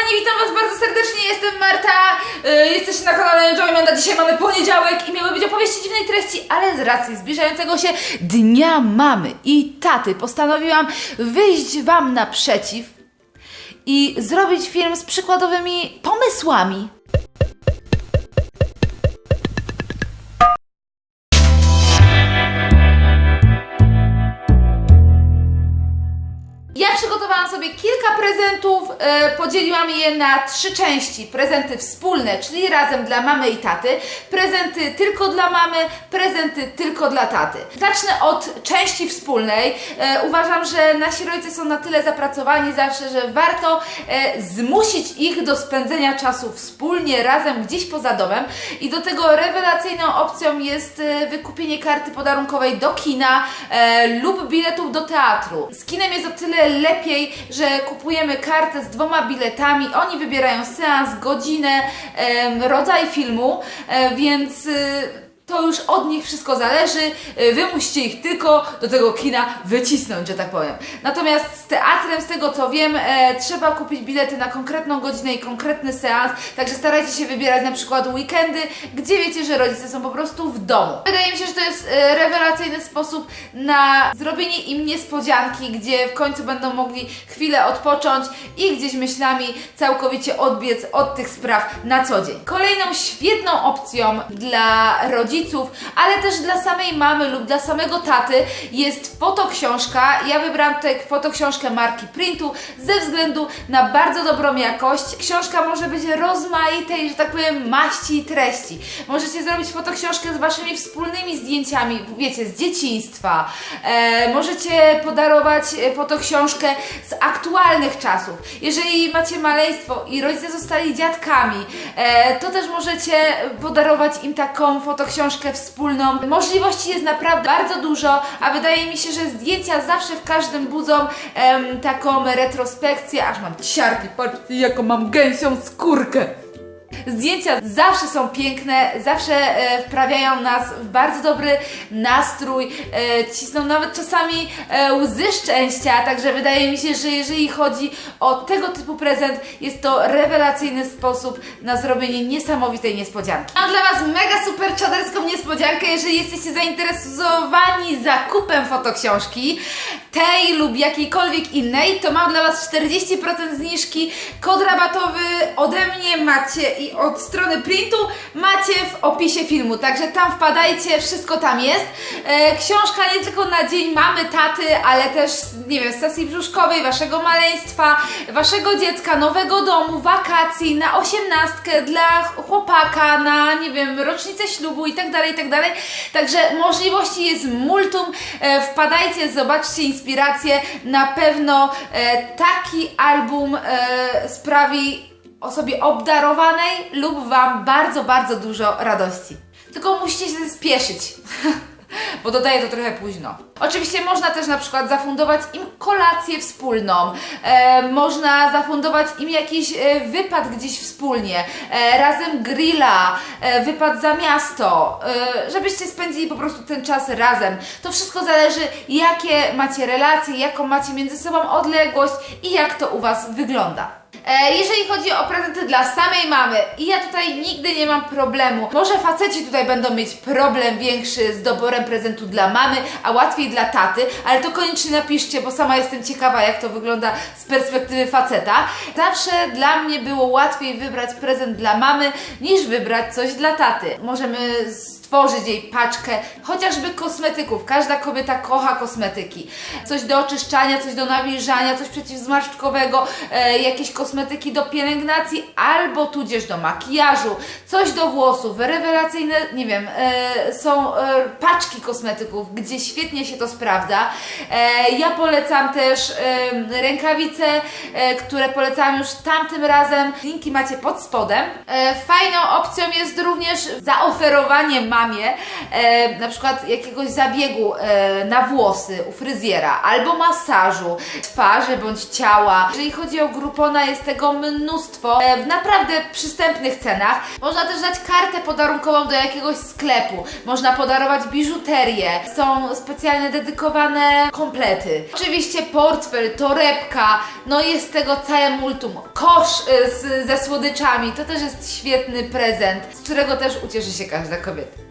Kochani, witam Was bardzo serdecznie, jestem Marta, yy, jesteście na kanale Enjoymenta, dzisiaj mamy poniedziałek i miały być opowieści dziwnej treści, ale z racji zbliżającego się Dnia Mamy. I Taty postanowiłam wyjść Wam naprzeciw i zrobić film z przykładowymi pomysłami. Przygotowałam sobie kilka prezentów, e, podzieliłam je na trzy części. Prezenty wspólne, czyli razem dla mamy i taty, prezenty tylko dla mamy, prezenty tylko dla taty. Zacznę od części wspólnej. E, uważam, że nasi rodzice są na tyle zapracowani zawsze, że warto e, zmusić ich do spędzenia czasu wspólnie, razem gdzieś poza domem i do tego rewelacyjną opcją jest wykupienie karty podarunkowej do kina lub biletów do teatru. Z kinem jest o tyle lepiej, że kupujemy kartę z dwoma biletami, oni wybierają seans, godzinę, rodzaj filmu, e, więc... to już od nich wszystko zależy. Y, Wy musicie ich tylko do tego kina wycisnąć, że tak powiem. Natomiast z teatrem, z tego co wiem, e, trzeba kupić bilety na konkretną godzinę i konkretny seans. Także starajcie się wybierać na przykład weekendy, gdzie wiecie, że rodzice są po prostu w domu. Wydaje mi się, że to jest e, rewelacyjny sposób na zrobienie im niespodzianki, gdzie w końcu będą mogli chwilę odpocząć i gdzieś myślami całkowicie odbiec od tych spraw na co dzień. Kolejną świetną opcją dla rodziców, ale też dla samej mamy lub dla samego taty jest fotoksiążka. Ja wybrałam tutaj fotoksiążkę marki Printu ze względu na bardzo dobrą jakość. Książka może być rozmaitej, że tak powiem, maści i treści. Możecie zrobić fotoksiążkę z waszymi wspólnymi zdjęciami, wiecie, z dzieciństwa. E, możecie podarować e, fotoksiążkę z aktualnych czasów. Jeżeli macie maleństwo i rodzice zostali dziadkami, e, to też możecie podarować im taką fotoksiążkę wspólną. Możliwości jest naprawdę bardzo dużo, a wydaje mi się, że zdjęcia zawsze w każdym budzą em, taką retrospekcję, aż mam ciarki, patrzcie jaką mam gęsią skórkę. Zdjęcia zawsze są piękne, zawsze e, wprawiają nas w bardzo dobry nastrój, e, cisną nawet czasami e, łzy szczęścia, także wydaje mi się, że jeżeli chodzi o tego typu prezent, jest to rewelacyjny sposób na zrobienie niesamowitej niespodzianki. Mam dla Was mega super czaderską niespodziankę, jeżeli jesteście zainteresowani zakupem fotoksiążki, tej lub jakiejkolwiek innej, to mam dla Was 40% zniżki, kod rabatowy ode mnie macie i od strony printu macie w opisie filmu, także tam wpadajcie, wszystko tam jest. E, książka nie tylko na dzień mamy, taty, ale też, nie wiem, sesji brzuszkowej, waszego maleństwa, waszego dziecka, nowego domu, wakacji, na osiemnastkę dla chłopaka, na, nie wiem, rocznicę ślubu i tak dalej, i tak dalej. Także możliwości jest multum, e, wpadajcie, zobaczcie inspirację, na pewno e, taki album e, sprawi osobie obdarowanej lub Wam bardzo, bardzo dużo radości. Tylko musicie się spieszyć, bo dodaję to trochę późno. Oczywiście można też na przykład zafundować im kolację wspólną, e, można zafundować im jakiś e, wypad gdzieś wspólnie, e, razem grilla, e, wypad za miasto, e, żebyście spędzili po prostu ten czas razem. To wszystko zależy, jakie macie relacje, jaką macie między sobą odległość i jak to u Was wygląda. E, jeżeli chodzi o prezenty dla samej mamy, i ja tutaj nigdy nie mam problemu. Może faceci tutaj będą mieć problem większy z doborem prezentu dla mamy, a łatwiej dla taty, ale to koniecznie napiszcie, bo sama jestem ciekawa, jak to wygląda z perspektywy faceta. Zawsze dla mnie było łatwiej wybrać prezent dla mamy, niż wybrać coś dla taty. Możemy stworzyć jej paczkę chociażby kosmetyków. Każda kobieta kocha kosmetyki. Coś do oczyszczania, coś do nawilżania, coś przeciwzmarszczkowego, e, jakieś kosmetyki do pielęgnacji albo tudzież do makijażu, coś do włosów, rewelacyjne, nie wiem, e, są e, paczki kosmetyków, gdzie świetnie się to sprawdza. E, ja polecam też e, rękawice, e, które polecałam już tamtym razem. Linki macie pod spodem. E, fajną opcją jest również zaoferowanie mamie e, na przykład jakiegoś zabiegu e, na włosy u fryzjera albo masażu twarzy bądź ciała. Jeżeli chodzi o Groupona, jest tego mnóstwo e, w naprawdę przystępnych cenach. Można też dać kartę podarunkową do jakiegoś sklepu. Można podarować biżuterię. Są specjalne dedykowane komplety. Oczywiście portfel, torebka, no jest tego całe multum. Kosz e, z, ze słodyczami, to też jest świetny prezent, z którego też ucieszy się każda kobieta.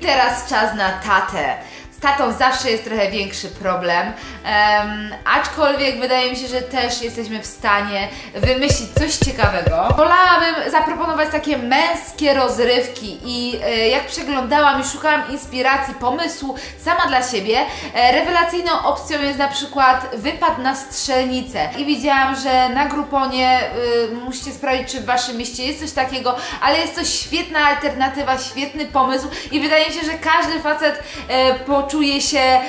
Teraz czas na tatę. Z tatą zawsze jest trochę większy problem, em, aczkolwiek wydaje mi się, że też jesteśmy w stanie wymyślić coś ciekawego. Wolałabym zaproponować takie męskie rozrywki i e, jak przeglądałam i szukałam inspiracji, pomysłu sama dla siebie, e, rewelacyjną opcją jest na przykład wypad na strzelnicę. I widziałam, że na Gruponie y, musicie sprawdzić, czy w Waszym mieście jest coś takiego, ale jest to świetna alternatywa, świetny pomysł i wydaje mi się, że każdy facet e, poczuje się e,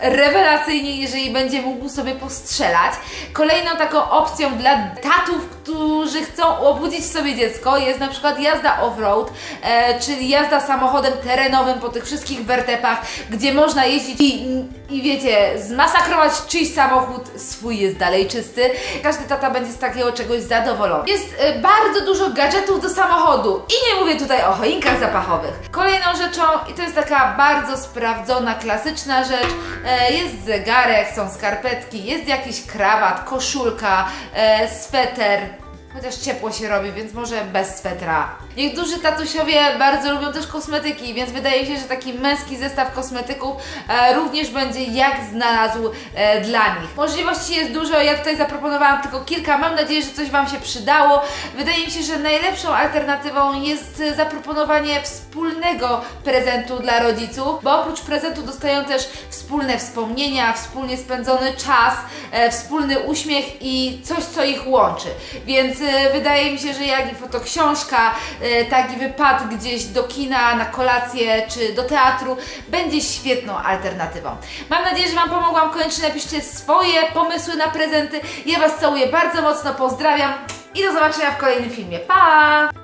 rewelacyjnie, jeżeli będzie mógł sobie postrzelać. Kolejną taką opcją dla tatów, którzy chcą obudzić sobie dziecko jest na przykład jazda off-road, e, czyli jazda samochodem terenowym po tych wszystkich wertepach, gdzie można jeździć i, i wiecie, zmasakrować czyjś samochód, swój jest dalej czysty. Każdy tata będzie z takiego czegoś zadowolony. Jest e, bardzo dużo gadżetów do samochodu i nie mówię tutaj o choinkach zapachowych. Kolejną rzeczą, i to jest taka bardzo sprawdzona, klasyczna rzecz, e, jest zegarek, są skarpetki, jest jakiś krawat, koszulka, e, sweter, Chociaż ciepło się robi, więc może bez swetra. Niektórzy tatusiowie bardzo lubią też kosmetyki, więc wydaje się, że taki męski zestaw kosmetyków e, również będzie jak znalazł e, dla nich. Możliwości jest dużo, ja tutaj zaproponowałam tylko kilka. Mam nadzieję, że coś Wam się przydało. Wydaje mi się, że najlepszą alternatywą jest e, zaproponowanie wspólnego prezentu dla rodziców, bo oprócz prezentu dostają też wspólne wspomnienia, wspólnie spędzony czas, e, wspólny uśmiech i coś, co ich łączy. Więc e, wydaje mi się, że jak i fotoksiążka, e, tak i wypad gdzieś do kina, na kolację czy do teatru będzie świetną alternatywą. Mam nadzieję, że Wam pomogłam. Koniecznie napiszcie swoje pomysły na prezenty. Ja Was całuję bardzo mocno, pozdrawiam i do zobaczenia w kolejnym filmie. Pa!